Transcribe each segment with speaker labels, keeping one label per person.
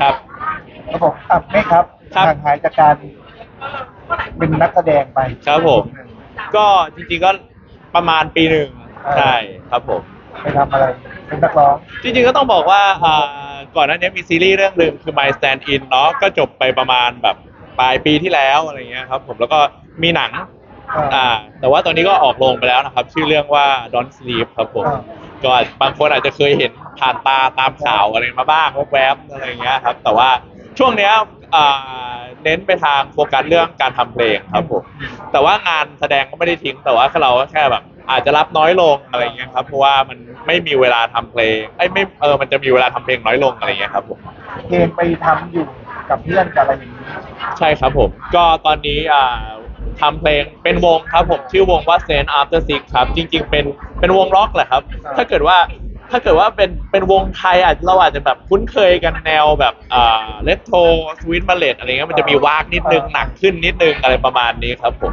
Speaker 1: ครับ
Speaker 2: ครับผมอะเมฆครับ
Speaker 1: ครับ
Speaker 2: ห่างหายจากการเป็นนักแสดงไป
Speaker 1: ครับผม ก็จริงๆก็ประมาณปีหนึ่งใช่ครับผม
Speaker 2: ไปทำอะไร เป็นนักร้อง
Speaker 1: จริงๆก็ต้องบอกว่าอ่าก่อนหน้านี้มีซีรีส์เรื่องหนึ่งคือ My Stand In เนาะก็จบไปประมาณแบบปลายปีที่แล้วอะไรเงี้ยครับผมแล้วก็มีหนัง
Speaker 2: อ่า
Speaker 1: อ่าแต่ว่าตอนนี้ก็ออกโรงไปแล้วนะครับ ชื่อเรื่องว่า Don't Sleep ครับผม
Speaker 2: อ่า
Speaker 1: ก็บางคนอาจจะเคยเห็นผ่านตาตามข่าวอะไรมาบ้างแวบๆอะไรเงี้ยครับ แต่ว่าช่วงเนี้ยอ่าเน้นไปทางโฟกัสเรื่องการทำเพลงครับผมแต่ว่างานแสดงก็ไม่ได้ทิ้งแต่ว่าเราก็แค่แบบอาจจะรับน้อยลงอะไรเงี้ยครับเพราะว่ามันไม่มีเวลาทำเพลงไอ้ยไม่เออมันจะมีเวลาทำเพลงน้อยลงอะไรเงี้ยครับผม
Speaker 2: เพลงไปทำอยู่กับเพื่อนกับอะไรอย่างนี้
Speaker 1: ใช่ครับผม ก็ตอนนี้อ่า ทำเพลงเป็นวงครับผมชื่อวงว่า Saint After Six ครับ จริง ๆ เป็นเป็นวงร็อกแหละครับ ถ้าเกิดว่าถ้าเกิดว่าเป็นเป็นวงไทยอาจเราอาจจะแบบคุ้นเคยกันแนวแบบอ่าเลตโทสวิตมาเลตอะไรเงี้ยมันจะมีวากนิดนึงหนักขึ้นนิดนึงอะไรประมาณนี้ครับผม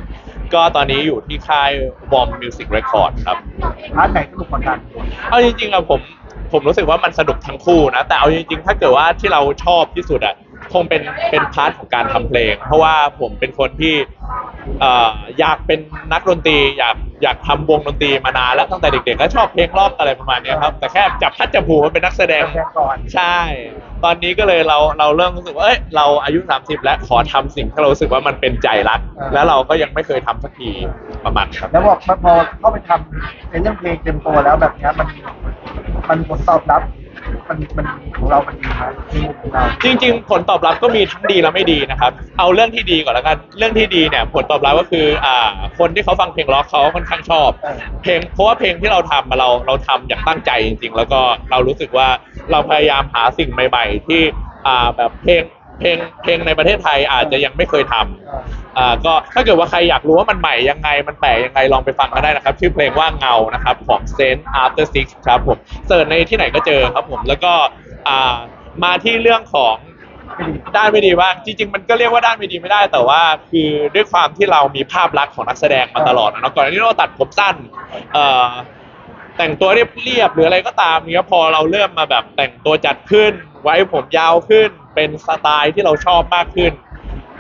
Speaker 1: ก็ตอนนี้อยู่ที่ค่ายวอมมิวสิกเรคคอร์ดครับ
Speaker 2: พาร์ทไหนสนุกกว่ากัน
Speaker 1: เอาจริงๆอะผมผมรู้สึกว่ามันสนุกทั้งคู่นะ แต่เอาจริงๆ ถ้าเกิดว่าที่เราชอบที่สุดอะคงเป็นเป็นพาร์ทของการทำเพลง เพราะว่าผมเป็นคนที่เอ่ออยากเป็นนักดนตรีอยากอยากทำวงดนตรีมานานแล้วตั้งแต่เด็กๆก็ชอบเพลงร็อกอะไรประมาณเนี้ยครับ แต่แค่จับพัดจับผูมาเป็นนักแสดง
Speaker 2: แสดงก่อน
Speaker 1: ใช่ ตอนนี้ก็เลยเราเราเริ่มรู้สึกว่าเอ้ยเราอายุ 30 แล้วขอทำสิ่งที่เรารู้สึกว่ามันเป็นใจรัก แล้วเราก็ยังไม่เคยทำสักทีประมาณนี้ครับ
Speaker 2: แล้วบอกพอเข้าไปทำในเรื่องเพลงเต็มตัวแล้วแบบเนี้ยมัน มันผลตอบรับ มันมันของเรามันดีไหมในมุมของเรา
Speaker 1: จริง ๆ ผลตอบรับก็มีทั้งดีและไม่ดีนะครับ เอาเรื่องที่ดีก่อนแล้วกัน เรื่องที่ดีเนี่ยผลตอบรับก็คืออ่าคนที่เขาฟังเพลงร็อกเขาค่อนข้างชอบ
Speaker 2: เออ
Speaker 1: เพลงเพราะว่าเพลงที่เราทำมาเราเราทำอย่างตั้งใจจริง ๆ แล้วก็เรารู้สึกว่าเราพยายามหาสิ่งใหม่ ๆ ที่อ่าแบบเพลงเพลงเพลงในประเทศไทยอาจจะยังไม่เคยทำอ่่าก็ถ้าเกิดว่าใครอยากรู้ว่ามันใหม่ยังไงมันแปลกยังไงลองไปฟังกันได้นะครับ ชื่อเพลงว่าเงานะครับของ Saint After Six ครับผมเสิร์ชในที่ไหนก็เจอครับผมแล้วก็อ่ามาที่เรื่องของ
Speaker 2: ดี
Speaker 1: ด้านไม่ดีบ้างจริง ๆ มันก็เรียกว่าด้านไม่ดีไม่ได้ แต่ว่าคือด้วยความที่เรามีภาพลักษณ์ของนักแสดงมาตลอดนะเนาะก่อนหน้านี้เราตัดผมสั้นเอ่อแต่งตัวเรียบๆหรืออะไรก็ตามเนี้ยพอเราเริ่มมาแบบแต่งตัวจัดขึ้น ไว้ผมยาวขึ้นเป็นสไตล์ที่เราชอบมากขึ้น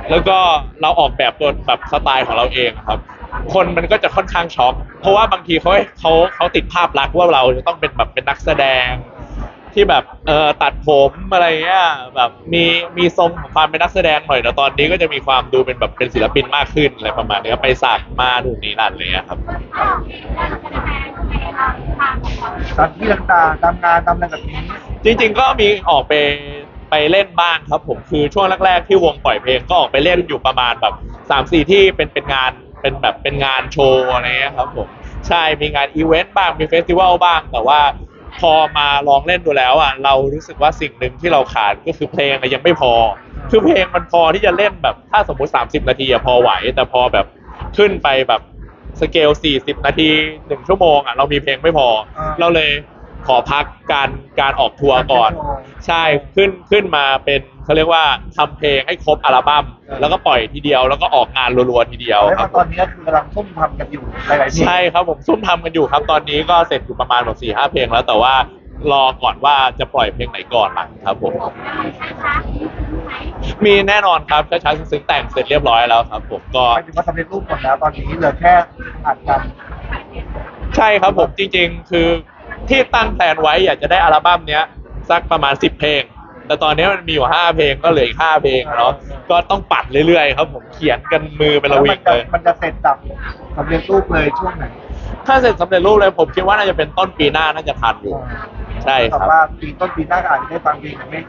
Speaker 1: แล้วก็เราออกแบบตัวแบบสไตล์ของเราเองครับ คนมันก็จะค่อนข้างช็อกเพราะว่าบางทีเขาเขาเขาติดภาพลักษณ์ว่าเราจะต้องเป็นแบบเป็นนักแสดง ที่แบบเออตัดผมอะไรเงี้ยแบบมีมีทรงของความเป็นนักแสดงหน่อยแต่ตอนนี้ก็จะมีความดูเป็นแบบเป็นศิลปินมากขึ้นอะไรประมาณนี้ครับไปสักมาดูนนี่นั่นอะไรเลยครับ
Speaker 2: ตามที่ต่างๆตามงานตามอะไรแบบนี้
Speaker 1: จริง ๆ ก็มีออกไป ไปเล่นบ้างครับผมคือช่วงแรกๆที่วงปล่อยเพลงก็ออกไปเล่นอยู่ประมาณแบบสามสี่ที่เป็นเป็นงานเป็นแบบเป็นงานโชว์อะไรเงี้ยครับผมใช่มีงานอีเวนต์บ้างมีเฟสติวัลบ้าง แต่ว่าพอมาลองเล่นดูแล้วอะเรารู้สึกว่าสิ่งหนึ่งที่เราขาดก็คือเพลงอะยังไม่พอ คือเพลงมันพอที่จะเล่นแบบถ้าสมมุติ 30 นาทีอะพอไหว แต่พอแบบขึ้นไปแบบสเกล40 นาที 1 ชั่วโมงอะเรามีเพลงไม่พอ
Speaker 2: อ่า
Speaker 1: เราเลย ขอพักการการออกทัวร์ก่อน ใช่ขึ้นขึ้นมาเป็นเขาเรียกว่าทำเพลงให้ครบอัลบั้มแล้วก็ปล่อยทีเดียว แล้วก็ออกงานรัวๆทีเดียว
Speaker 2: แล้ว
Speaker 1: ครับ
Speaker 2: ตอนนี้คือกำลังซุ่มทำกันอยู่หลายๆเพลง
Speaker 1: ใช่ครับผมซุ่มทำกันอยู่ครับ ตอนนี้ก็เสร็จอยู่ประมาณแบบสี่ห้าเพลงแล้ว แต่ว่ารอก่อนว่าจะปล่อยเพลงไหนก่อนหลังครับผมมีแน่นอนครับช้าๆซึ้งๆแต่งเสร็จเรียบร้อยแล้วครับผมก็
Speaker 2: หมายถึงว่าสำเร็จรูปหมดแล้วตอนนี้เหลือแค่อัดกัน
Speaker 1: ใช่ครับผมจริงๆ คือ ที่ตั้งแผนไว้อยากจะได้อัลบั้มเนี้ยสักประมาณสิบเพลง แต่ตอนนี้มันมีอยู่ห้าเพลงก็เหลืออีกห้าเพลงเนาะก็ต้องปัดเรื่อยๆครับผมเขียนกันมือเป็นระวิง
Speaker 2: แว
Speaker 1: เลย
Speaker 2: มันจะมันจะเสร็จจับสำเร็จรูปเลยช่วงไหน
Speaker 1: ถ้าเสร็จสำเร็จรูปเลยผมคิดว่าน่าจะเป็นต้นปีหน้าน่าจะทันอยู่ ใช่ครับ
Speaker 2: แต่ว่าปีต้นปีหน้าก็อาจจะได้ฟังเพลงไม่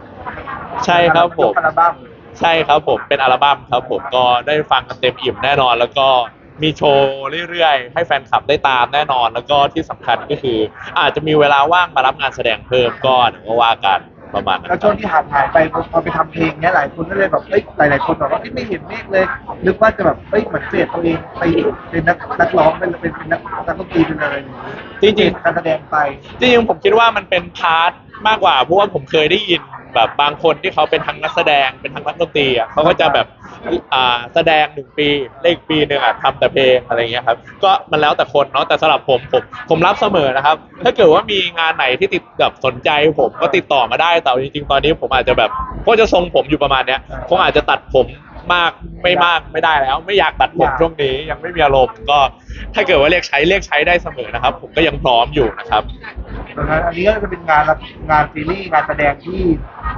Speaker 1: ใช่ครับผม
Speaker 2: อัลบั้ม
Speaker 1: ใช่ครับผมเป็นอัลบั้มครับผมก็ได้ฟังกันเต็มอิ่มแน่นอนแล้วก็ มีโชว์เรื่อยๆ ให้แฟนคลับได้ตามแน่นอน แล้วก็ที่สำคัญก็คือ อาจจะมีเวลาว่างมารับงานแสดงเพิ่มก็เดี๋ยวก็ว่ากันประมาณนั้น
Speaker 2: แล้วช่วงที่ห่างหายไปพอพอไปทำเพลงเนี้ยหลายคนก็เลยแบบเอ้ยหลายๆคนบอกว่าเอ้ยไม่เห็นเมฆเลยนึกว่าจะแบบเอ้ยเหมือนเปลี่ยนตัวเองไปเป็นนักนักร้องเป็นเป็นเป็นนักนักดนตรีเป็นอะไรอย่างงี้
Speaker 1: จริง
Speaker 2: การแสดงไป
Speaker 1: ๆจริงๆผมคิดว่ามันเป็นพาร์ทมากกว่าเพราะว่าผมเคยได้ยิน แบบบางคนที่เขาเป็นทั้งนักแสดงเป็นทั้งนักดนตรีอะเขาก็จะแบบอ่าแสดงหนึ่งปีเลขปีหนึ่งอะทำแต่เพลงอะไรเงี้ยครับก็มันแล้วแต่คนเนาะแต่สำหรับผมผมผมรับเสมอนะครับ ถ้าเกิดว่ามีงานไหนที่ติดแบบสนใจผมก็ติดต่อมาได้แต่จริงๆ ตอนนี้ผมอาจจะแบบก็จะทรงผมอยู่ประมาณเนี้ยคงอาจจะตัดผม มากไม่มากไม่ได้แล้ว ไม่อยากตัดผมช่วงนี้ยังไม่มีอารมณ์ก็ถ้าเกิดว่าเรียกใช้เรียกใช้ได้เสมอนะครับ ผมก็ยังพร้อมอยู่นะครับ
Speaker 2: ดังนั้นอันนี้ก็จะเป็นงานละงานซีรีส์งานแสดงที่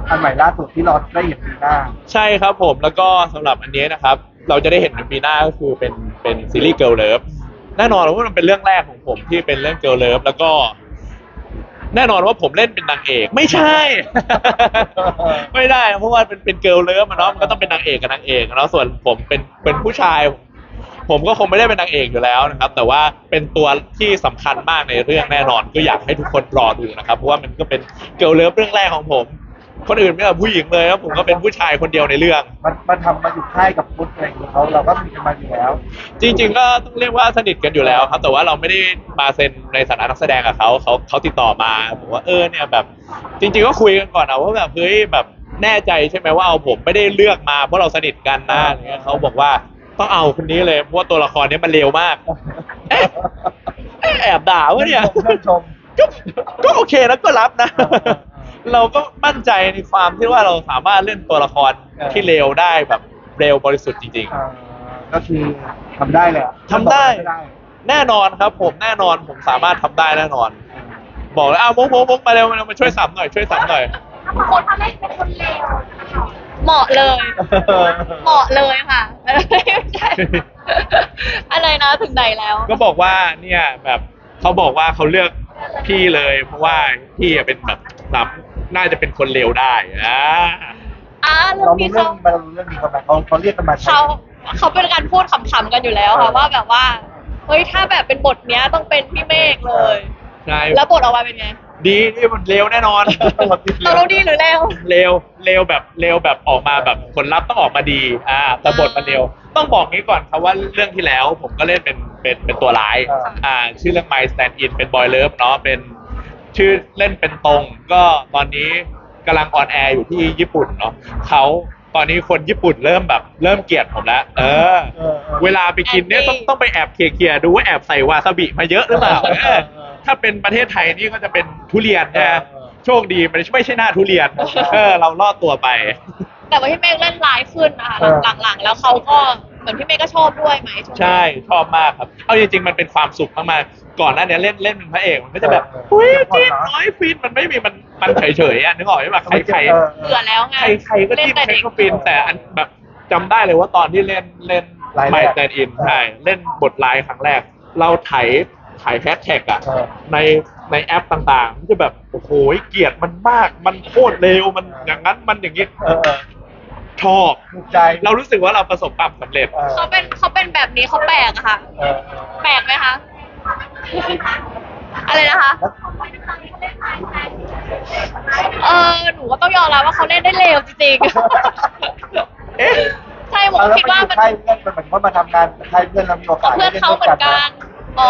Speaker 2: อันใหม่ล่าสุดที่เราได้เห็นปีหน้า
Speaker 1: ใช่ครับผมแล้วก็สำหรับอันนี้นะครับ เราจะได้เห็นในปีหน้าก็คือเป็นเป็นซีรีส์เกิ l ลเลิฟแน่นอนว่ามันเป็นเรื่องแรกของผมที่เป็นเรื่องเกิ l ลเลิฟแล้วก็ แน่นอนว่าผมเล่นเป็นนางเอกไม่ใช่ ไม่ได้นะเพราะว่าเป็นเป็นเกิ l ลเลิฟอะเนาะมันก็ต้องเป็นนางเอกกับนางเอกอะเนาะส่วนผมเป็นเป็นผู้ชาย ผมก็คงไม่ได้เป็นนางเอกอยู่แล้วนะครับ แต่ว่าเป็นตัวที่สำคัญมากในเรื่องแน่นอน ก็อยากให้ทุกคนรอดูนะครับเพราะว่ามันก็เป็นเกิ l ลเลิฟเรื่องแรกของผม คนอื่นไม่แบบผู้หญิงเลยครับผมก็เป็นผู้ชายคนเดียวในเรื่อง
Speaker 2: มันมันทำมาอยู่ค่ายกับพุทธอะไรอย่างเงี้ยเขาเราก็มีกันมาอยู่แล้ว
Speaker 1: จริง ๆ ก็ต้องเรียกว่าสนิทกันอยู่แล้วครับ แต่ว่าเราไม่ได้มาเซ็นในฐานะนักแสดงกับเขาเขาเขาติดต่อมาบอกว่าเออเนี่ยแบบ จริง ๆ ก็คุยกันก่อนนะว่าแบบเฮ้ยแบบแน่ใจใช่ไหมว่าเอาผมไม่ได้เลือกมาเพราะเราสนิทกันนะอะไรเงี้ยเขาบอกว่าต้องเอาคนนี้เลยเพราะว่าตัวละครเนี้มันเลวมากเอ๊ะเอ๊ะแอบด่าวะเนี่ย
Speaker 2: เพื่อนชม
Speaker 1: ก็ก็โอเคแล้วก็รับนะ เราก็มั่นใจในความที่ว่าเราสามารถเล่นตัวละครที่เลวได้แบบเร็วบริสุทธิ์จริงๆ
Speaker 2: เอ่อก็คือทำได้เลยอะ
Speaker 1: ทำได้
Speaker 2: ทำได้
Speaker 1: แน่นอนครับผมแน่นอนผมสามารถทำได้แน่นอน บอกเลยอ้าวมุกมุกมุกมาเร็วมาเร็วมาช่วยสับหน่อยช่วยสับหน่อย
Speaker 3: คนเขาเล่นเป็นคนเลวเหมาะเลยเหมาะเลยค่ะไม่ใช่อะไรนะถึงไหนแล้ว
Speaker 1: ก็บอกว่าเนี่ยแบบเขาบอกว่าเขาเลือกพี่เลย เพราะว่าพี่อะเป็นแบบสับ น่าจะเป็นคนเลวได้อ่า
Speaker 3: อ่าเรื่อ
Speaker 2: เรา
Speaker 3: ง
Speaker 2: รู้
Speaker 3: พี่
Speaker 2: เรื่อ
Speaker 3: เขา
Speaker 2: งเรารู้เรื่องนี้เขาไหมเขาเขาเรียกกันมาใช้
Speaker 3: เขาเขาเป็นการพูดขำๆกันอยู่แล้วค่ะว่าแบบว่าเฮ้ยถ้าแบบเป็นบทเนี้ยต้องเป็นพี่เมฆเลย
Speaker 1: ใช่
Speaker 3: แล้วบทออกมาเป็นไง
Speaker 1: ดีนี่มันเลวแน่นอน
Speaker 3: เราเราดีหรือเลว
Speaker 1: เร็วเร็วแบบเร็วแบบออกมาแบบผลลัพธ์ต้องออกมาดีอ่าแต่บทมันเร็ว ต้องบอกงี้ก่อนครับว่าเรื่องที่แล้วผมก็เล่นเป็นเป็นเป็นตัวร้ายอ่าชื่อเรื่อง My Stand In เป็น Boy Love เนาะเป็น ชื่อเล่นเป็นตรง ก็ตอนนี้กำลังออนแอร์อยู่ที่ญี่ปุ่นเนาะเขาตอนนี้คนญี่ปุ่นเริ่มแบบ เริ่มเกลียดผมแล้วเออ
Speaker 2: เออออ
Speaker 1: เวลาไปกินเนี่ยต้องต้องไปแอบเคลียร์ๆดูว่าแอบใส่วาซาบิมาเยอะหรือเปล่า
Speaker 2: เออ
Speaker 1: เออถ้าเป็นประเทศไทยนี่ก็จะเป็นทุเรียนนะ
Speaker 2: เออเออ
Speaker 1: โชคดีมันไม่ใช่หน้าทุเรียนเออเราลอดตัวไป
Speaker 3: แต่ว่าพี่เมฆเล่นร้ายขึ้นนะคะหลังๆแล้วเขาก็เห มือนพี่เมฆก็ชอบด้วยไหมช่วงนี้
Speaker 1: ใช่ชอบมากครับ เอาจริงๆมันเป็นความสุขมากๆก่อนหน้านี้เล่นเล่นเป็นพระเอกมันก็จะแบบ
Speaker 2: เออ
Speaker 1: อุ้ย
Speaker 2: เออ
Speaker 1: จิ้นน้อยฟินมันไม่มีมันมันเฉยๆอะนึกออกไหมแบบใครใคร
Speaker 2: เออ
Speaker 3: เบื่อแล้วไง
Speaker 1: ใครใครก็
Speaker 3: เล่น
Speaker 1: จิ้น
Speaker 3: แต่
Speaker 1: ใคร
Speaker 3: เด็ก
Speaker 1: ก็ฟินแต่อันแบบจำได้เลยว่าตอนที่เล่นเล่น
Speaker 2: รายแรก
Speaker 1: ไม่แตนอินใช่เล่นบทไลน์ครั้งแรก เราไถไถแฮชแท็กอะ
Speaker 2: เออ
Speaker 1: ในในแอปต่างๆมันจะแบบ โอ้โหเกลียดมันมากมันโคตรเร็วมันอย่างนั้นมันอย่างนี้
Speaker 2: เออเออ
Speaker 1: ชอบ
Speaker 2: ถูกใจ
Speaker 1: เรารู้สึกว่าเราประสบความสำเร็จ
Speaker 2: เออ
Speaker 3: เขาเป็นเขาเป็นแบบนี้เขาแปลกอะค่ะ
Speaker 2: เออเออ
Speaker 3: แปลกไหมคะ อะไรนะคะ เออหนูก็ต้องยอมรับว่าเขาเล่นได้เร็วจริงๆ
Speaker 1: เอ๊ะ
Speaker 3: ใช่ผม
Speaker 2: เอาแล้ว
Speaker 3: คิด
Speaker 2: มัน
Speaker 3: ว่า
Speaker 2: อยู่
Speaker 3: มัน
Speaker 2: ค่ายเพื่อนมันเหมือนว่ามาทำงานค่ายเพื่อนแล้วมีโอกาส
Speaker 3: เพื่อนเขาเหมือนกัน อ๋อ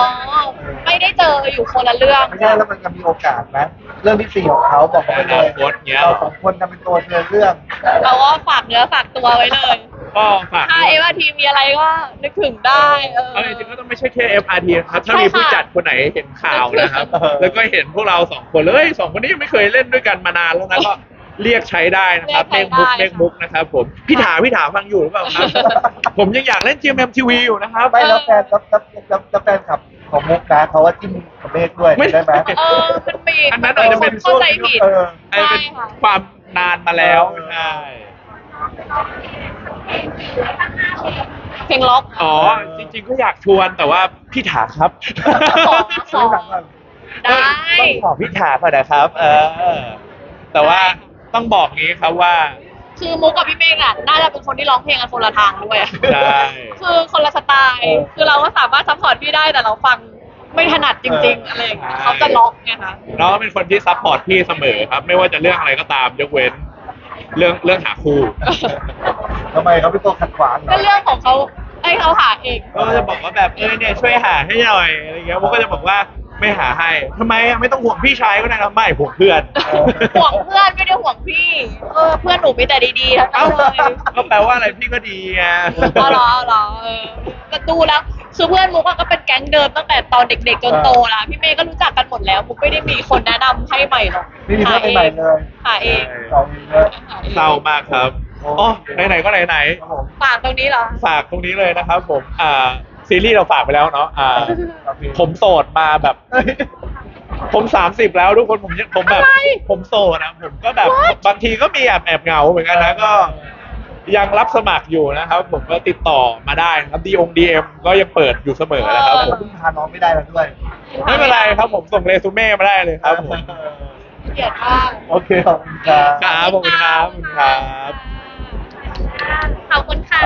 Speaker 3: ไม่ได้เจออยู่คนละเรื่อง
Speaker 2: ไม่ใช่แล้วมันจะมีโอกาสไหมเรื่องที่สี่ของเขาบอกมาไปเลย
Speaker 1: อนาคตเงี้ย
Speaker 2: เราสองคนทำเป็นตัวเดินเรื่อง
Speaker 3: เราก็ฝากเนื้อฝากตัวไว้เลย
Speaker 1: ก็ฝาก
Speaker 3: ถ้า
Speaker 1: ด้วย
Speaker 3: เอวาทีมีอะไรก็นึกถึงได้ เออ
Speaker 1: เอาจริงๆก็ต้องไม่ใช่แค่ FRT นะครับ ถ้า
Speaker 3: ใช่
Speaker 1: มี
Speaker 3: ค่ะ
Speaker 1: ผู้จัดคนไหนเห็นข่าวนะครับ
Speaker 2: เออ
Speaker 1: แล้วก็เห็นพวกเราสองคนเลยเอ้ยสองคนนี้ยังไม่เคยเล่นด้วยกันมานานแล้วนะก็ เรียกใช้ได้นะครับ
Speaker 3: เรี
Speaker 1: เล่
Speaker 3: ย
Speaker 1: ก
Speaker 3: กใช้
Speaker 1: มุก
Speaker 3: ได้
Speaker 1: เล่กมุกนะครับผมพี่ถาพี่ถาฟังอยู่หรือเปล่าครับ ผมยังอยากเล่น GMMTV อยู่นะครับ
Speaker 2: ไม่แล้วแฟนแล้วแล้วแล้วแล้วแฟนคลับของมุกนะเขาว่าจิ้มกับเมฆด้วย
Speaker 1: ไม่
Speaker 2: ได้ไหม
Speaker 3: เออมันมี
Speaker 1: อันนั้นอาจจะเป็น
Speaker 3: เข้าใจผิด
Speaker 2: เออ
Speaker 1: ไอ้เป็น
Speaker 3: ใช่ค่ะ
Speaker 1: ความนานมาแล้ว
Speaker 2: เออ
Speaker 1: ใช่
Speaker 3: เพลงล็อก
Speaker 1: อ๋อจริง ๆ ก็อยากชวนแต่ว่าพี่ถาครับ
Speaker 3: ขอขอ
Speaker 2: ไม่หลังก่อน
Speaker 3: ได้
Speaker 1: ต้องขอพี่ถาก่อนนะครับ เออ แต่ว่า ต้องบอกงี้ครับว่า
Speaker 3: คือมุกกับพี่เมฆน่ะน่าจะเป็นคนที่ร้องเพลงกันคนละทางด้วยอะ
Speaker 1: ใช่
Speaker 3: คือคนละสไตล์
Speaker 2: เออ
Speaker 3: คือเราก็สามารถซัพพอร์ตพี่ได้แต่เราฟังไม่ถนัดจริง ๆ อะไรอย่างเงี้ยเขาจะล็อกไงคะ
Speaker 1: น้องเป็นคนที่ซัพพอร์ตพี่เสมอครับ ไม่ว่าจะเรื่องอะไรก็ตามยกเว้น เรื่องเรื่องหาคู่
Speaker 2: ทำไมเขาเป็นตัวขัดขวางเหร
Speaker 3: ก็
Speaker 2: อ
Speaker 3: เรื่องของเขาให้เขาหาเอง
Speaker 1: ก็จะบอกว่าแบบเออเนี่ยช่วยหาให้หน่อยอะไรเงี้ยมุกก็จะบอกว่า ไม่หาให้ทำไมอะไม่ต้องห่วงพี่ชายก็ได้นะไม่ห่วงเพื่อน
Speaker 3: ห่วงเพื่อนไม่ได้ห่วงพี่ เออเพื่อนหนูมีแต่ดีๆทั้ง
Speaker 1: เอ้า
Speaker 3: นั้นเลย
Speaker 1: ก็แปลว่าอะไรพี่ก็ดีไง
Speaker 3: อ๋อเหรอเหรอเออก็ดูแล้วคือเพื่อนมุกอะก็เป็นแก๊งเดิมตั้งแต่ตอนเด็ก ๆ จนโตแล้วพี่เมย์ก็รู้จักกันหมดแล้วมุกไม่ได้มีคนแนะนำให้ใหม่หรอก
Speaker 2: ไม่มีเพื่อนใหม่ๆเลย
Speaker 3: หาเอง
Speaker 2: เราเองเลย
Speaker 3: หาเอง
Speaker 1: เศร้ามากครับอ๋อไหนๆก็ไหน
Speaker 2: ครับผม
Speaker 3: ฝากตรงนี้เหรอ
Speaker 1: ๆฝากตรงนี้เลยนะครับผม อ่า ซีรีส์เราฝากไปแล้วเนาะอ่าผมโสดมาแบบ
Speaker 2: เฮ้ย
Speaker 1: ผมสามสิบแล้วทุกคนผมยังผมแบบ
Speaker 3: อะไร
Speaker 1: ผมโสดนะผมก็แบบ
Speaker 3: What?
Speaker 1: บางทีก็มีแอบแอบเหงาเหมือนกันนะก็ ยังรับสมัครอยู่นะครับ ผมก็ติดต่อมาได้นะครับดีองดีเอ็มก็ยังเปิดอยู่เสมอนะครับผ
Speaker 2: ผม
Speaker 1: ม
Speaker 2: เพิ่งพาน้องไม่ได้แล้วด้วย
Speaker 1: ไม่เป็นไรครับผมส่งเรซูเม่มาได้เลยครับผม
Speaker 3: เกลียดมาก
Speaker 2: โอเคขอบคุณครับ
Speaker 1: ครับขอบคุณครับขอบคุณครับ
Speaker 3: ขอบคุณค่ะ